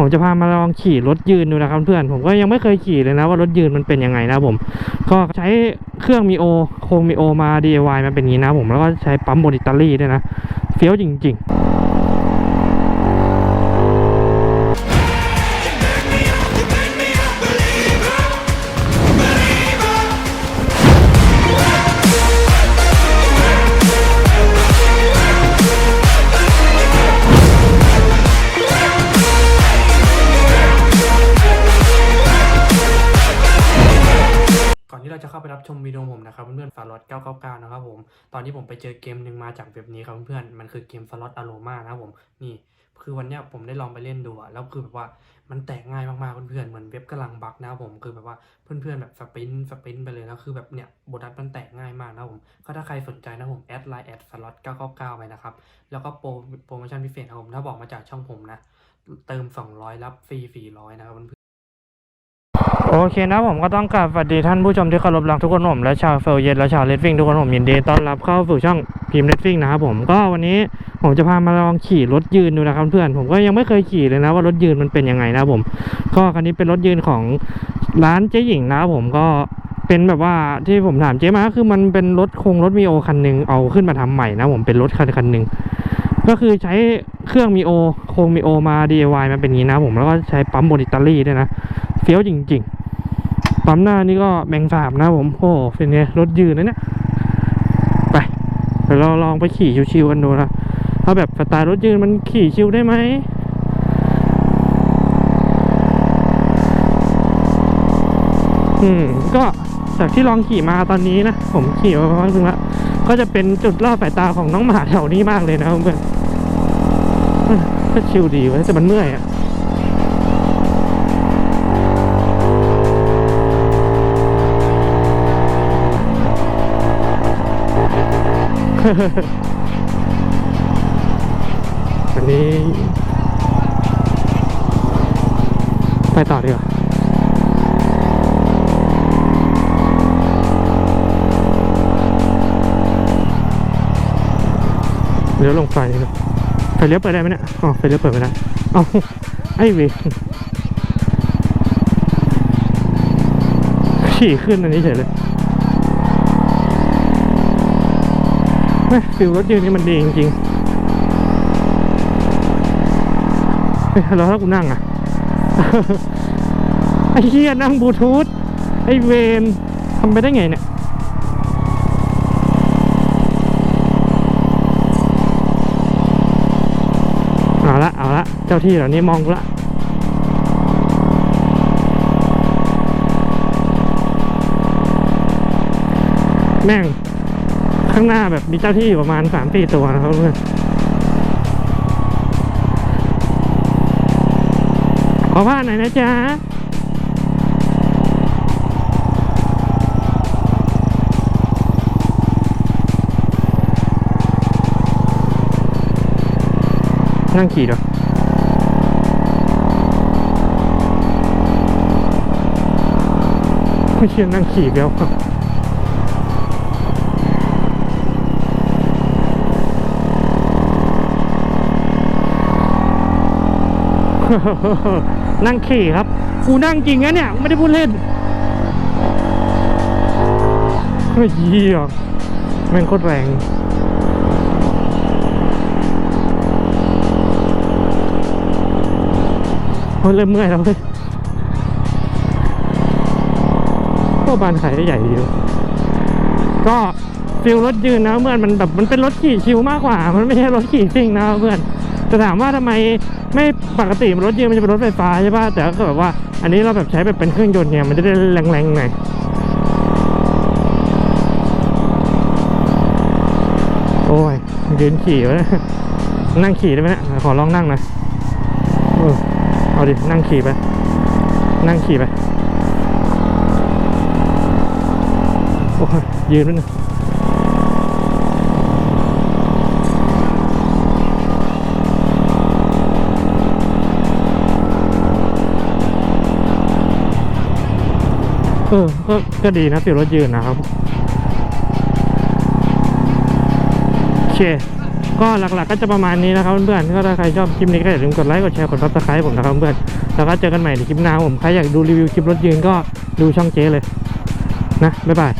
ผมจะพามาลองขี่รถยืนดูนะครับเพื่อนผมก็ยังไม่เคยขี่เลยนะว่ารถยืนมันเป็นยังไงนะผมก็ใช้เครื่องมีโอโครงมีโอมา DIY มาเป็นงนี้นะผมแล้วก็ใช้ปั๊มบนอิตาลีด้วยนะเฟี้ยวจริง ๆ จะเข้าไปรับชมวิดีโอผมนะครับเพื่อนๆสล็อต999 นะครับผม ตอนนี้ผมไปเจอเกมหนึ่งมาจากเว็บนี้ครับเพื่อนๆมันคือเกมสล็อตอโรมานะครับผมนี่คือวันเนี้ยผมได้ลองไปเล่นดูอะแล้วคือแบบว่ามันแตกง่ายมากๆเพื่อนๆเหมือนเว็บกำลังบักนะครับผมคือแบบว่าเพื่อนๆแบบสปรินต์สปรินต์ไปเลยแล้วคือแบบเนี่ยโบนัสมันแตกง่ายมากนะผมก็ถ้าใครสนใจนะผมแอดไลน์แอดสล็อต999 ไปนะครับแล้วก็โปรโปรโมชั่นพิเศษนะผมถ้าบอกมาจากช่องผมนะเติม 200 รับฟรี400 นะครับเพื่อน โอเคนะผมก็ต้องกราบสวัสดีท่านผู้ชมที่เคารพรักทุกคนผมและชาวเฟลเยนและชาวเลดฟิงทุกคนผมยินดีต้อนรับเข้าสู่ช่องพิมพ์เลดฟิงนะครับผมก็วันนี้ผมจะพามาลองขี่รถยืนดูนะครับเพื่อนผมก็ยังไม่เคยขี่เลยนะว่ารถยืนมันเป็นยังไงนะผม ก็คันนี้เป็นรถยืนของร้านเจ๊หญิงนะครับผมก็เป็นแบบว่าที่ผมถามเจ๊มาคือมันเป็นรถคงรถมีโอคันหนึ่งเอาขึ้นมาทำใหม่นะผมเป็นรถคันคันหนึ่งก็คือใช้เครื่องมีโอโครงมีโอมา DIY มาเป็นงนี้นะผมแล้วก็ใช้ปั๊มบนอิตาลีด้วยนะเฟี้ยวจริง ๆ ปั๊มหน้านี่ก็แบ่งสามนะผมโอ้เป็นไงรถยืนนะเนี่ยไปเดี๋ยวเราลองไปขี่ชิวๆกันดูนะถ้าแบบสไตล์รถยืนมันขี่ชิวได้ไหมอืมก็จากที่ลองขี่มาตอนนี้นะผมขี่มาพักนึงละก็จะเป็นจุดล่อสายตาของน้องหมาแถวนี้มากเลยนะเพื่อนก็ชิวดีเว้ยแต่มันเมื่อยอะ อันนี้ ไปต่อดีกว่าเลี้ยวลงไฟเลยไฟเลี้ยวเปิดได้ไหมเนี่ยอ๋อไฟเลี้ยวเปิดไม่ได้เอ้าไอ้เวขี่ขึ้นอันนี้เฉยเลย ฟิลรถยืนนี่มันดีจริงๆเฮ้ยแล้วถ้ากูนั่งอะ ไอ้เหี้ยนั่งบลูทูธไอ้เวนทำไปได้ไงเนี่ยเอาละเอาละเจ้าที่เหล่านี้มองกูละแม่ง ข้างหน้าแบบมีเจ้าที่อยู่ประมาณสามสี่ตัวนะครับเพื่อนขอว่าหน่อยนะจ๊ะนั่งขี่ด้วยไม่เชื่อนั่งขี่เดียว นั่งขี่ครับกูนั่งจริงนะเนี่ย ไม่ได้พูดเล่นเฮ้ยเหี้ยแม่งโคตรแรงเริ่มเมื่อยแล้วเว้ยก็บานขายได้ใหญ่ดีก็ฟิลรถยืนนะเพื่อนมันแบบมันเป็นรถขี่ชิวมากกว่า มันไม่ใช่รถขี่ซิ่งนะเพื่อน จะถามว่าทำไมไม่ปกติรถเยืนมันจะเป็นรถไฟฟ้าใช่ป่ะแต่ก็แบบว่า อันนี้เราแบบใช้แบบเป็นเครื่องยนต์เนี่ยมันจะได้แรงๆหน่อยโอ้ยยืนขี่วะนั่งขี่ได้ไหมเนี่ยขอลองนั่งหน่อยเออเอาดินั่งขี่ไปนั่งขี่ไปโอ้ยยืนด้วยนะ เออก็ก็ดีนะติดรถยืนนะครับ โอเค ก็หลักๆก็จะประมาณนี้นะครับเพื่อนๆก็ถ้าใครชอบคลิปนี้ก็อย่าลืมกดไลค์กดแชร์กดซับสไครต์ผมนะครับเพื่อนๆแล้วก็เจอกันใหม่ในคลิปหน้าผมใครอยากดูรีวิวคลิปรถยืนก็ดูช่องเจ๊เลย นะบ๊ายบาย